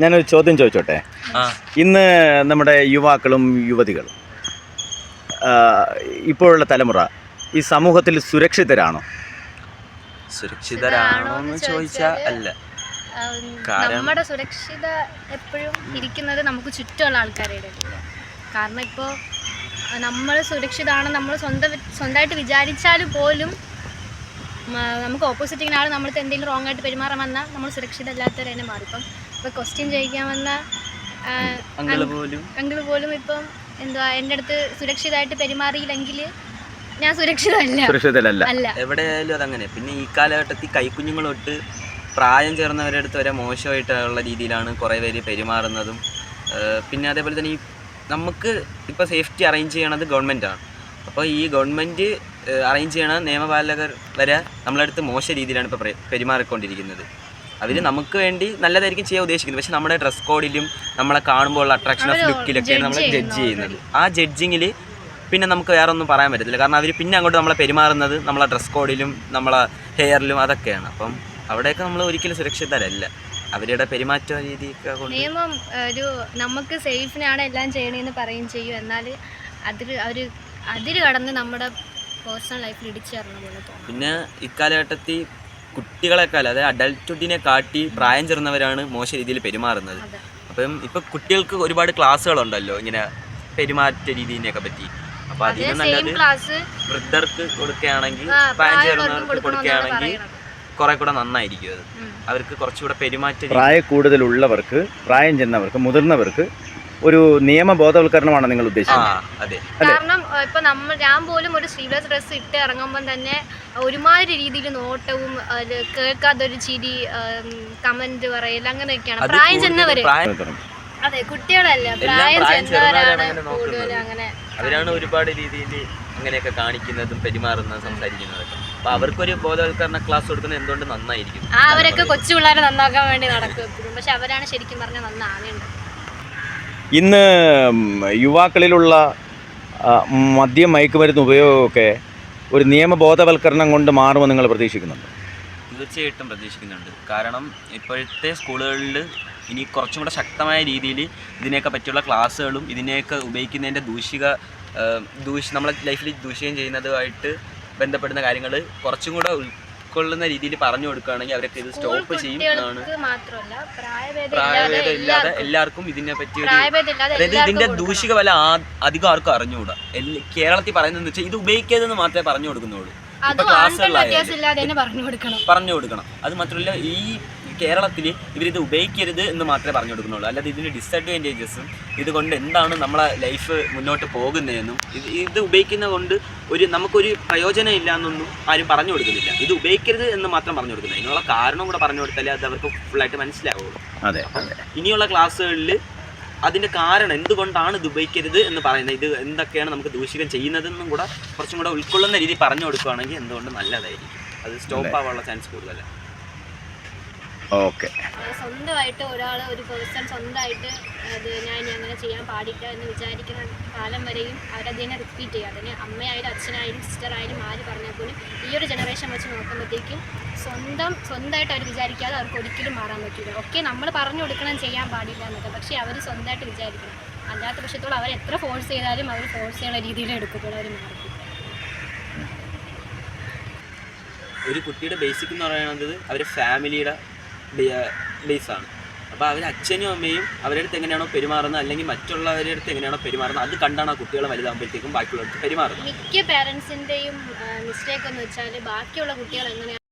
ഞാനൊരു ചോദ്യം ചോദിച്ചോട്ടെ? ഇന്ന് നമ്മുടെ യുവാക്കളും യുവതികളും ഇപ്പോഴുള്ള തലമുറ ഈ സമൂഹത്തിൽ സുരക്ഷിതരാണോ? സുരക്ഷിതരാണോ എന്ന് ചോദിച്ചാൽ അല്ല. നമ്മുടെ സുരക്ഷിത എപ്പോഴും ഇരിക്കുന്നത് നമുക്ക് ചുറ്റുമുള്ള ആൾക്കാരുടെ. കാരണം ഇപ്പോൾ നമ്മൾ സുരക്ഷിതമാണ് നമ്മൾ സ്വന്തം സ്വന്തമായിട്ട് വിചാരിച്ചാൽ പോലും നമുക്ക് ഓപ്പോസിറ്റ് ഇങ്ങനെ ആൾ നമ്മളടുത്ത് എന്തെങ്കിലും റോങ് ആയിട്ട് പെരുമാറാൻ വന്നാൽ നമ്മൾ സുരക്ഷിതമല്ലാത്തവരെ തന്നെ മാറി. ഇപ്പം ഇപ്പോൾ ക്വസ്റ്റ്യൻ ചോദിക്കാൻ വന്ന അങ്കിൾ പോലും. അങ്കിൾ പോലും ഇപ്പം എന്തുവാ എന്റെ അടുത്ത് സുരക്ഷിതമായിട്ട് പെരുമാറിയില്ലെങ്കിൽ ഞാൻ സുരക്ഷിതമല്ല. സുരക്ഷിതല്ല അല്ല. എവിടെയായാലും അതങ്ങനെ. പിന്നെ ഈ കാലഘട്ടത്തിൽ കൈക്കുഞ്ഞുങ്ങൾ തൊട്ട് പ്രായം ചേർന്നവരുടെ അടുത്ത് വരെ മോശമായിട്ടുള്ള രീതിയിലാണ് കുറേ പേര് പെരുമാറുന്നതും. പിന്നെ അതേപോലെ തന്നെ ഈ നമുക്ക് ഇപ്പോൾ സേഫ്റ്റി അറേഞ്ച് ചെയ്യണത് ഗവൺമെന്റാണ്. അപ്പോൾ ഈ ഗവൺമെന്റ് അറേഞ്ച് ചെയ്യണ നിയമപാലകർ വരെ നമ്മളടുത്ത് മോശം രീതിയിലാണ് ഇപ്പോൾ പെരുമാറിക്കൊണ്ടിരിക്കുന്നത്. അവർ നമുക്ക് വേണ്ടി നല്ലതായിരിക്കും ചെയ്യാൻ ഉദ്ദേശിക്കുന്നത്. പക്ഷെ നമ്മുടെ ഡ്രസ് കോഡിലും നമ്മളെ കാണുമ്പോൾ ഉള്ള അട്രാക്ഷൻ ഓഫ് ലുക്കിലൊക്കെയാണ് നമ്മൾ ജഡ്ജ് ചെയ്യുന്നു ചെയ്യുന്നത്. ആ ജഡ്ജിങ്ങിൽ പിന്നെ നമുക്ക് വേറെ ഒന്നും പറയാൻ പറ്റത്തില്ല. കാരണം അവർ പിന്നെ അങ്ങോട്ട് നമ്മളെ പെരുമാറുന്നത് നമ്മളെ ഡ്രസ് കോഡിലും നമ്മളെ ഹെയറിലും അതൊക്കെയാണ്. അപ്പം അവിടെയൊക്കെ നമ്മൾ ഒരിക്കലും സുരക്ഷിതരല്ല. അവരുടെ പെരുമാറ്റ രീതിയൊക്കെ നിയമം ഒരു നമുക്ക് സേഫിനാണ് എല്ലാം ചെയ്യണമെന്ന് പറയും ചെയ്യും. എന്നാൽ അതിൽ അവർ അതിൽ കടന്ന് നമ്മുടെ പേഴ്സണൽ ലൈഫിൽ ഇടിച്ചു പോലെ പിന്നെ ഇക്കാലഘട്ടത്തിൽ കുട്ടികളെക്കാൾ അതായത് അഡൽട്ടുഡിനെ കാട്ടി പ്രായം ചേർന്നവരാണ് മോശ രീതിയിൽ പെരുമാറുന്നത്. അപ്പം ഇപ്പം കുട്ടികൾക്ക് ഒരുപാട് ക്ലാസ്സുകളുണ്ടല്ലോ ഇങ്ങനെ പെരുമാറ്റ രീതിനെയൊക്കെ പറ്റി. അപ്പോൾ അതേ അതിന് സെയിം നല്ലത് ക്ലാസ് വൃദ്ധർക്ക് കൊടുക്കുകയാണെങ്കിൽ പ്രായം ചേർന്നവർക്ക് കൊടുക്കുകയാണെങ്കിൽ. കുറെ കൂടെ നന്നായിരിക്കും അത്. അവർക്ക് കുറച്ചുകൂടെ പെരുമാറ്റ പ്രായ കൂടുതലുള്ളവർക്ക് പ്രായം ചെന്നവർക്ക് മുതിർന്നവർക്ക് ഒരു നിയമ ബോധവൽക്കരണമാണ് നിങ്ങൾ ഉദ്ദേശിക്കുന്നത് അതെ. കാരണം ഇപ്പൊ നമ്മൾ ഞാൻ പോലും ഒരു സ്ലീവ്ലെസ് ഡ്രസ്സ് ഇട്ട് ഇറങ്ങുമ്പോൾ തന്നെ ഒരുമാതിരി രീതിയിൽ നോട്ടവും കേൾക്കാത്തൊരു ചിരി കമന്റ് പറയൽ അങ്ങനെയൊക്കെയാണ്. പ്രായം ചെന്നവര്. അതെ. കുട്ടികളല്ല. പ്രായം ചെന്നവരാണ് ചെന്നവരാണ് അങ്ങനെ കൂടുതൽ അങ്ങനെ. അവരാണ് ഒരുപാട് രീതിയിൽ അങ്ങനെയൊക്കെ കാണിക്കുന്നതും പെരുമാറുന്നതും സംസാരിക്കുന്നതൊക്കെ. അപ്പൊ അവർക്കൊരു ബോധവൽക്കരണ ക്ലാസ് കൊടുക്കുന്നത് എന്തുകൊണ്ട് നന്നായിരിക്കും? ആ അവരൊക്കെ കൊച്ചു പിള്ളേരെ നന്നാക്കാൻ വേണ്ടി നടക്കും പക്ഷെ അവരാണ് ശരിക്കും പറഞ്ഞാൽ നന്നാവേണ്ടത്. ഇന്ന് യുവാക്കളിലുള്ള മദ്യം മയക്കുമരുന്ന് ഉപയോഗമൊക്കെ ഒരു നിയമബോധവൽക്കരണം കൊണ്ട് മാറുമെന്ന് നിങ്ങൾ പ്രതീക്ഷിക്കുന്നുണ്ട്? തീർച്ചയായിട്ടും പ്രതീക്ഷിക്കുന്നുണ്ട്. കാരണം ഇപ്പോഴത്തെ സ്കൂളുകളിൽ ഇനി കുറച്ചും കൂടെ ശക്തമായ രീതിയിൽ ഇതിനെയൊക്കെ പറ്റിയുള്ള ക്ലാസ്സുകളും ഇതിനെയൊക്കെ ഉപയോഗിക്കുന്നതിന്റെ ദൂഷിക ദൂഷ് നമ്മളെ ലൈഫിൽ ദൂഷ്യം ചെയ്യുന്നതുമായിട്ട് ബന്ധപ്പെടുന്ന കാര്യങ്ങൾ കുറച്ചും കൂടെ ഉൾക്കൊള്ളുന്ന രീതിയിൽ പറഞ്ഞു കൊടുക്കുകയാണെങ്കിൽ അവരൊക്കെ ഇത് സ്റ്റോപ്പ് ചെയ്യും. എന്നാണ് പ്രായഭേദം പ്രായഭേദം ഇല്ലാതെ എല്ലാവർക്കും. ഇതിനെ പറ്റി ഒരു അതായത് ഇതിന്റെ ദൂഷിക വല അധികം ആർക്കും അറിഞ്ഞുകൂടാ. കേരളത്തിൽ പറയുന്നതെന്ന് വെച്ചാൽ ഇത് ഉപയോഗിക്കരുതെന്ന് മാത്രമേ പറഞ്ഞു കൊടുക്കുന്നുള്ളൂ. പറഞ്ഞു കൊടുക്കണം. അത് മാത്രമല്ല ഈ കേരളത്തിൽ ഇവരിത് ഉപയോഗിക്കരുത് എന്ന് മാത്രമേ പറഞ്ഞു കൊടുക്കുന്നുള്ളൂ അല്ലാതെ ഇതിന്റെ ഡിസഡ്വാന്റേജസും ഇതുകൊണ്ട് എന്താണ് നമ്മളെ ലൈഫ് മുന്നോട്ട് പോകുന്നതെന്നും ഇത് ഇത് ഉപയോഗിക്കുന്നത് കൊണ്ട് ഒരു നമുക്കൊരു പ്രയോജനം ഇല്ല എന്നൊന്നും ആരും പറഞ്ഞു കൊടുക്കുന്നില്ല. ഇത് ഉപയോഗിക്കരുത് എന്ന് മാത്രം പറഞ്ഞു കൊടുക്കുന്നത് ഇതിനുള്ള കാരണം കൂടെ പറഞ്ഞു കൊടുത്താലേ അത് അവർക്ക് ഫുള്ളായിട്ട് മനസ്സിലാവുള്ളൂ. അതെ അതെ. ഇനിയുള്ള ക്ലാസ്സുകളിൽ അതിന്റെ കാരണം എന്തുകൊണ്ടാണ് ഇത് ഉപയോഗിക്കരുത് എന്ന് പറയുന്നത് ഇത് എന്തൊക്കെയാണ് നമുക്ക് ദൂഷികം ചെയ്യുന്നതെന്നും കൂടെ കുറച്ചും കൂടെ ഉൾക്കൊള്ളുന്ന രീതി പറഞ്ഞു കൊടുക്കുകയാണെങ്കിൽ എന്തുകൊണ്ട് നല്ലതായിരിക്കും. അത് സ്റ്റോപ്പ് ആവാനുള്ള ചാൻസ് കൂടുതലാണ് ഓക്കെ. സ്വന്തമായിട്ട് ഒരാൾ ഒരു പേഴ്സൺ സ്വന്തമായിട്ട് അത് ഞാൻ അങ്ങനെ ചെയ്യാൻ പാടില്ല എന്ന് വിചാരിക്കുന്ന കാലം വരെയും അവരതിനെ റിപ്പീറ്റ് ചെയ്യുക. അതിന് അമ്മയായാലും അച്ഛനായാലും സിസ്റ്ററായാലും ആര് പറഞ്ഞാൽ പോലും ഈ ഒരു ജനറേഷൻ വെച്ച് നോക്കുമ്പോഴത്തേക്കും സ്വന്തം സ്വന്തമായിട്ട് അവർ വിചാരിക്കാതെ അവർക്ക് ഒരിക്കലും മാറാൻ പറ്റില്ല. ഓക്കെ നമ്മൾ പറഞ്ഞു കൊടുക്കണം ചെയ്യാൻ പാടില്ല എന്നൊക്കെ. പക്ഷേ അവർ സ്വന്തമായിട്ട് വിചാരിക്കണം. അല്ലാത്ത പക്ഷത്തോളം അവർ എത്ര ഫോഴ്സ് ചെയ്താലും അവർ ഫോഴ്സ് ചെയ്യുന്ന രീതിയിൽ എടുക്കത്തുള്ളൂ അവർ മാറും ഒരു കുട്ടിയുടെ ബേസിക് എന്ന് പറയുന്നത് അവരുടെ ഫാമിലിയുടെ ബേസ് ആണ് അപ്പോൾ അവർ അച്ഛനും അമ്മയും അവരുടെ അടുത്ത് എങ്ങനെയാണോ പെരുമാറുന്നത് അല്ലെങ്കിൽ മറ്റുള്ളവരുടെ അടുത്ത് എങ്ങനെയാണോ പെരുമാറുന്നത് അത് കണ്ടാണ് ആ കുട്ടികൾ വലുതാകുമ്പോഴത്തേക്കും ബാക്കിയുള്ളവർക്ക് പെരുമാറുന്നത്. മിക്ക പേരൻസിന്റെയും മിസ്റ്റേക്ക് എന്ന് വെച്ചാൽ ബാക്കിയുള്ള കുട്ടികൾ എങ്ങനെയാണ്